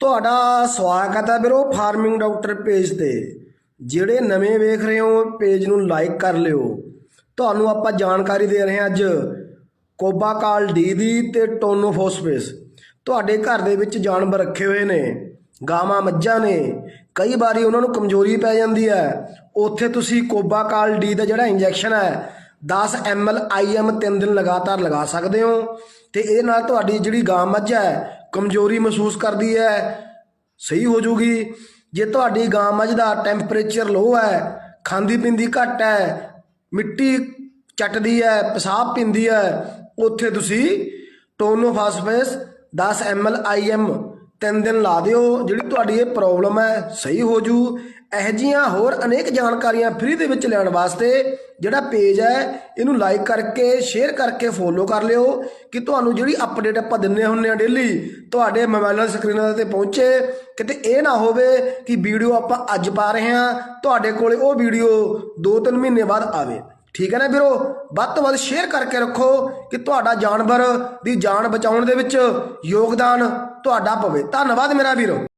ਤੁਹਾਡਾ ਸਵਾਗਤ ਹੈ ਵੀਰੋ ਫਾਰਮਿੰਗ ਡਾਕਟਰ ਪੇਜ ਤੇ। ਜਿਹੜੇ ਨਵੇਂ ਵੇਖ ਰਹੇ ਹੋ, ਪੇਜ ਨੂੰ ਲਾਈਕ ਕਰ ਲਿਓ। ਤੁਹਾਨੂੰ ਆਪਾਂ ਜਾਣਕਾਰੀ ਦੇ ਰਹੇ ਹਾਂ ਅੱਜ ਕੋਬਾਕਾਲ ਡੀ ਦੀ ਤੇ ਟੋਨੋਫੋਸਫੇਸ। ਤੁਹਾਡੇ ਘਰ ਦੇ ਵਿੱਚ ਜਾਨਵਰ ਰੱਖੇ ਹੋਏ ਨੇ, ਗਾਵਾਂ ਮੱਝਾਂ ਨੇ। ਕਈ ਵਾਰੀ ਉਹਨਾਂ ਨੂੰ ਕਮਜ਼ੋਰੀ ਪੈ ਜਾਂਦੀ ਹੈ। ਉੱਥੇ ਤੁਸੀਂ ਕੋਬਾਕਾਲ ਡੀ ਦਾ ਜਿਹੜਾ ਇੰਜੈਕਸ਼ਨ ਹੈ 10 ml IM ਤਿੰਨ ਦਿਨ ਲਗਾਤਾਰ ਲਗਾ ਸਕਦੇ ਹੋ ਤੇ ਇਹਦੇ ਨਾਲ ਤੁਹਾਡੀ ਜਿਹੜੀ ਗਾਂ ਮੱਝ ਹੈ, ਕਮਜ਼ੋਰੀ ਮਹਿਸੂਸ ਕਰਦੀ ਹੈ, ਸਹੀ ਹੋ ਜੂਗੀ ਜੇ ਤੁਹਾਡੀ ਗਾਂ ਮੱਝ ਦਾ ਟੈਂਪਰੇਚਰ ਲੋ ਹੈ, ਖਾਂਦੀ ਪੀਂਦੀ ਘੱਟ ਹੈ, ਮਿੱਟੀ ਚੱਟਦੀ ਹੈ, ਪਿਸ਼ਾਬ ਪੀਂਦੀ ਹੈ, ਉੱਥੇ ਤੁਸੀਂ ਟੋਨੋਫਾਸਫੇਸ 10 ml IM ਤਿੰਨ ਦਿਨ ਲਾ ਦਿਓ। ਜਿਹੜੀ ਤੁਹਾਡੀ ਇਹ ਪ੍ਰੋਬਲਮ ਹੈ, ਸਹੀ ਹੋ ਜੂ। ਇਹ ਜੀਆਂ ਹੋਰ ਅਨੇਕ ਜਾਣਕਾਰੀਆਂ ਫ੍ਰੀ ਦੇ ਵਿੱਚ ਲੈਣ ਵਾਸਤੇ ਜਿਹੜਾ ਪੇਜ ਹੈ, ਇਹਨੂੰ ਲਾਈਕ ਕਰਕੇ ਸ਼ੇਅਰ ਕਰਕੇ ਫੋਲੋ ਕਰ ਲਿਓ ਕਿ ਤੁਹਾਨੂੰ ਜਿਹੜੀ ਅਪਡੇਟ ਆਪਾਂ ਦਿੰਨੇ ਹੁੰਨੇ ਆ ਡੇਲੀ ਤੁਹਾਡੇ ਮੋਬਾਈਲ ਸਕਰੀਨਾਂ ਤੇ ਪਹੁੰਚੇ, ਕਿਤੇ ਇਹ ਨਾ ਹੋਵੇ ਕਿ ਵੀਡੀਓ ਆਪਾਂ ਅੱਜ ਪਾ ਰਹੇ ਹਾਂ, ਤੁਹਾਡੇ ਕੋਲੇ ਉਹ ਵੀਡੀਓ 2-3 ਮਹੀਨੇ ਬਾਅਦ ਆਵੇ। ਠੀਕ ਹੈ ਨਾ ਵੀਰੋ? ਵੱਧ ਤੋਂ ਵੱਧ ਸ਼ੇਅਰ ਕਰਕੇ ਰੱਖੋ ਕਿ ਤੁਹਾਡਾ ਜਾਨਵਰ ਦੀ ਜਾਨ ਬਚਾਉਣ ਦੇ ਵਿੱਚ ਯੋਗਦਾਨ ਤੁਹਾਡਾ ਪਵੇ। ਧੰਨਵਾਦ ਮੇਰਾ ਵੀਰੋ।